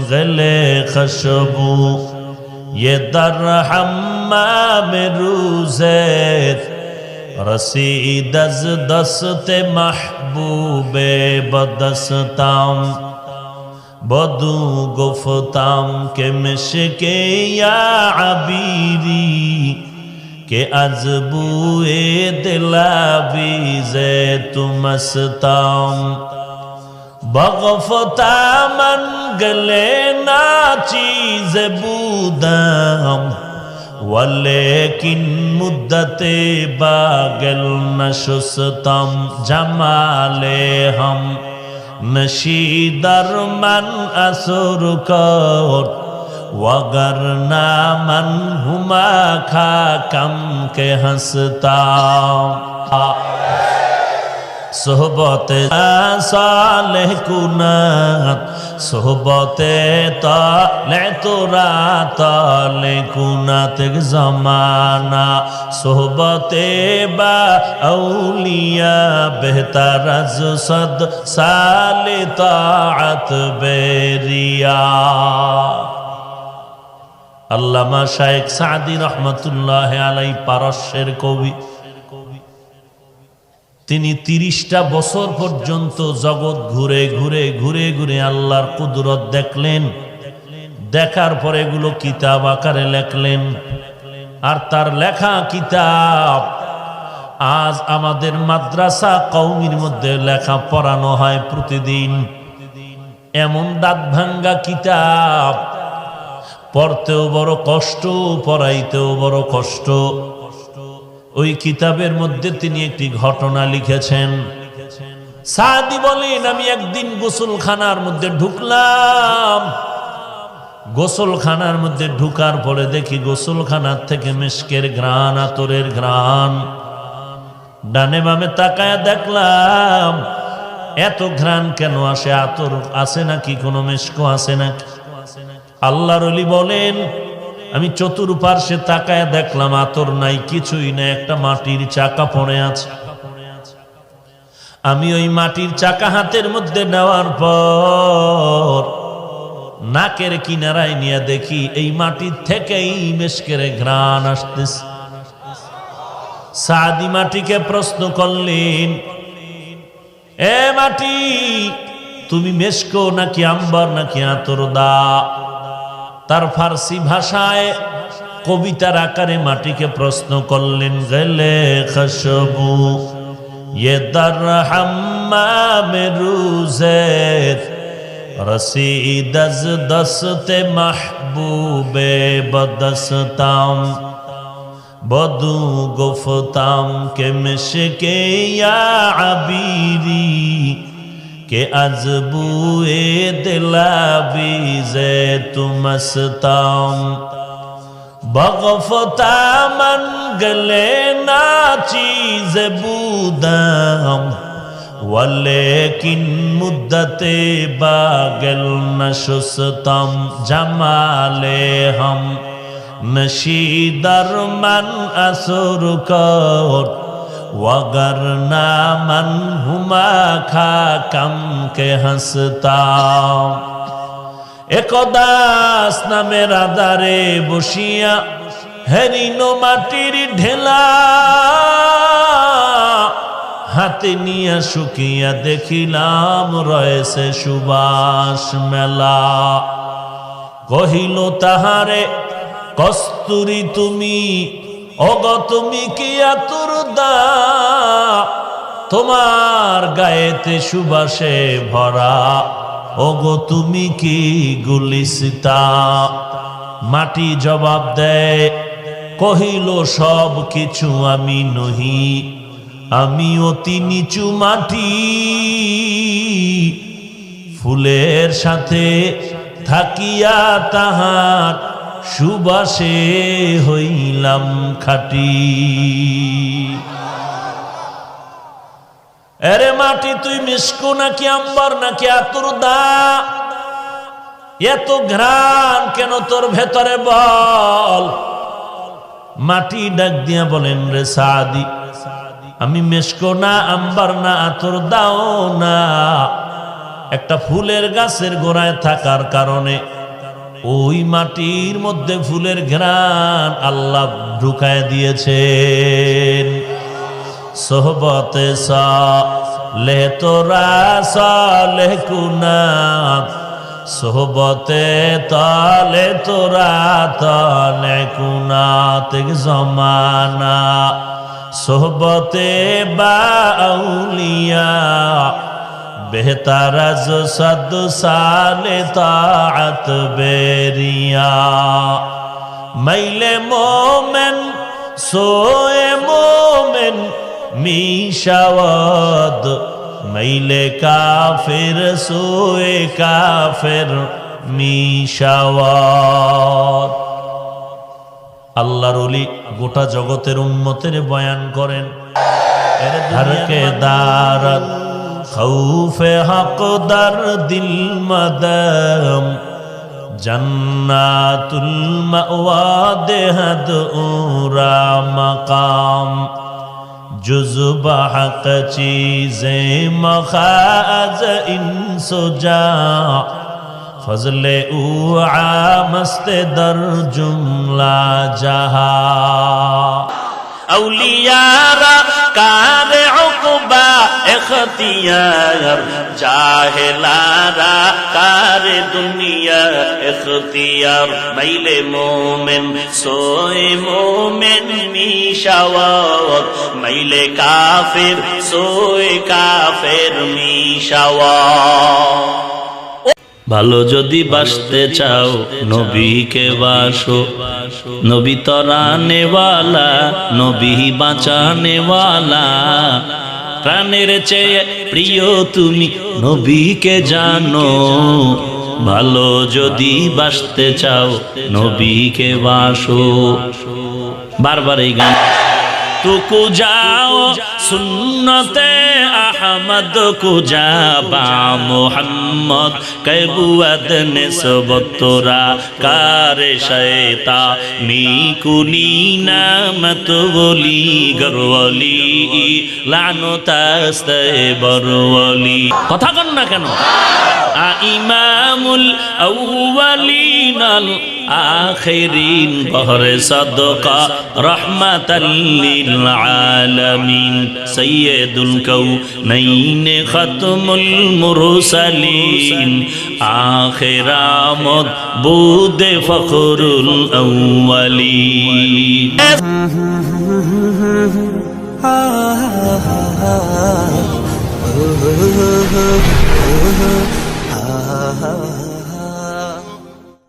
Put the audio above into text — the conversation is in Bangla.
غل خشبو یہ در حمام روزت رسید از دست محبوب بدستم بدو گفتم که مشکه یا عبیری که از بوی دلابیز تو مستم بغفتا من گلینا چیز بودم ولیکن مدت باگل نشستم جمال هم نشی در من اثر کر وگر من ہما کھا کم کے ہنستا সোহবতে সালেহ কুনাত, সোহবতে তালে তোরা তালে কুনাত জমানা, সোহবতে বা আউলিয়া বেহতার আজ সদ সালে তাআত বেরিয়া। আল্লামা শায়েখ সাদি রহমতুল্লাহ আলাই পারস্যের কবি তিনি তিরিশটা বছর পর্যন্ত জগৎ ঘুরে ঘুরে ঘুরে ঘুরে আল্লাহর কুদরত দেখলেন। দেখার পরে এগুলো কিতাব আকারে লেখলেন। আর তার লেখা কিতাব, আজ আমাদের মাদ্রাসা কৌমির মধ্যে লেখা পড়ানো হয় প্রতিদিন। এমন দাঁত ভাঙ্গা কিতাব, পড়তেও বড় কষ্ট, পড়াইতেও বড় কষ্ট। ওই কিতাবের মধ্যে তিনি একটি ঘটনা লিখেছেন। সাদি বলেন, আমি একদিন গোসলখানার মধ্যে ঢুকলাম। গোসলখানার মধ্যে ঢুকার পরে দেখি গোসলখানার থেকে মেশকের ঘ্রাণ, আতরের ঘ্রাণ। ডানে বামে তাকায় দেখলাম, এত ঘ্রাণ কেন আসে? আতর আছে নাকি? কোনো মেশকো আছে নাকি? আল্লাহর বলেন আমি চতুর্পার্শ্বে তাকায় দেখলাম, আতর নাই, কিছুই না একটা মাটির চাকা পড়ে আছে। আমি ওই মাটির চাকা হাতের মধ্যে নেওয়ার পর নাকের কিনারায় নিয়ে দেখি, এই মাটির থেকেই মেশকেরে ঘ্রাণ আসতেছে। সাদি মাটিকে প্রশ্ন করলেন, এ মাটি, তুমি মেশকো নাকি আম্বার নাকি আতর দা? তার ফার্সি ভাষায় কবিতার আকারে মাটিকে প্রশ্ন করলেন গেলে খসবু ये दर हम्माम रूज़ेत रसीद अज दस्त महबूबे बदस्ताम बदू गुफ्ताम के मिशके या अबीरी کہ از بوئے دلا بیزے تم استاؤں بغفتا من گلے نا چیز بودام ولیکن مدت باگل نشستم جمال ہم نشیدر من اثر کر وغرنا من هما খাকাম কে হাসতা একদাস নামের আদারে বসিয়া হেরিন মাটির ঢেলা। হাতে নিয়া শুকিয়া দেখিলাম রয়েছে সুবাস মেলা। কহিল, তাহারে, কস্তুরি তুমি অগ তুমি কি আতুর দা? তোমার গায়েতে সুবাসে ভরা। ওগো, তুমি কি গুলিসিতা? মাটি জবাব দেয়, কহিল, সব কিছু আমি নহি। আমি অতি নিচু মাটি। ফুলের সাথে থাকিয়া তাহার সুবাসে হইলাম খাটি। এরে মাটি, তুই মিসকু নাকি আম্বার, নাকি আতুর দা এত ঘ্রাণ কেন তোর ভেতরে বল? মাটি ডাক দিয়া বলেন, রে সাদি, আমি মেসকো না, আম্বার না আতর দাও না। একটা ফুলের গাছের গোড়ায় থাকার কারণে ওই মাটির মধ্যে ফুলের ঘ্রাণ আল্লাহ ঢুকায় দিয়েছেন। সোহবতে সে তোরা সলে কুনাত সোহবতে তলে তোরা তলে কুনাথ জমানা। সোহবতে বা আউলিয়া বেহতার সদ সালে বেরিয়া। মাইলে মোমেন সোয়ে মোমেন মিশাওয়দ। মাইলে কাফের সোয়ে কাফের মিশাওয়দ। আল্লাহর উলি গোটা জগতের উন্মতের বয়ান করেন। দ্বারা خوف حق در دل مدام جنات المأواد حد اورا مقام جزب حق چیز مخاز ان سجا فضل اوعا مست در جملہ جہا اولیاء را کار عقبہ এখতিয়ার জাহেলারা কার দুনিয়া এখতিয়ার মাইলে মোমেন সোয়ে মোমেন মিশাওয়াত মাইলে কাফির সোয়ে কাফের মিশাওয়াত ভালো যদি বাসতে চাও, নবীকে বাসো। নবী তরানেওয়ালা নবী বাঁচানেওয়ালা। প্রাণের চেয়ে প্রিয় তুমি নবীকে জানো। ভালো যদি বাসতে চাও, নবীকে বাসো। বারবার এই গান। তুকু যাও সুন্নতে আহমদ কুজাবা মোহাম্মদ কবুয়াদ নিসবতরা, কার শয়তা নিকুনি নামত বলি গরওয়ালি লানতাস্তে বরওয়ালি কথা কন না কেন? আ ইমামুল আউয়ালিন آخرين قهر صدقا رحمة للعالمين. سيد الكونين ختم المرسلين. آخر آمد بود فخر الأولين. Ah